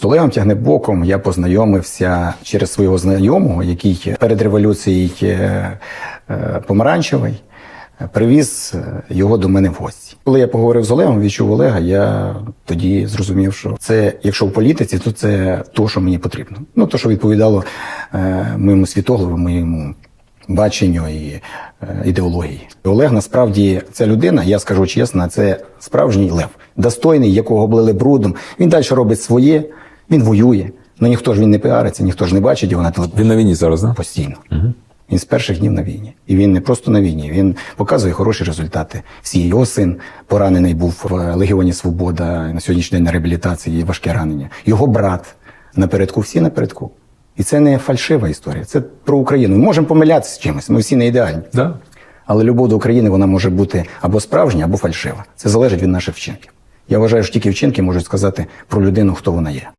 З Олегом Тягнебоком я познайомився через свого знайомого, який перед революцією е, е, помаранчевий. Привіз е, його до мене в гості. Коли я поговорив з Олегом, відчув Олега, я тоді зрозумів, що це, якщо в політиці, то це то, що мені потрібно. Ну, то, що відповідало е, моєму світоглаву, моєму баченню і е, ідеології. Олег насправді ця людина, я скажу чесно, це справжній лев, достойний, якого облили брудом. Він далі робить своє, він воює. Ну ніхто ж він не піариться, ніхто ж не бачить його на телебаченні Він на війні зараз, да? постійно. Він з перших днів на війні. І він не просто на війні, він показує хороші результати. Всі його син поранений був в Легіоні Свобода на сьогоднішній день на реабілітації важке ранення. Його брат напередку, всі напередку. І це не фальшива історія. Це про Україну. Ми можемо помилятися з чимось. Ми всі не ідеальні. Да. Але любов до України вона може бути або справжня, або фальшива. Це залежить від наших вчинків. Я вважаю, що тільки вчинки можуть сказати про людину, хто вона є.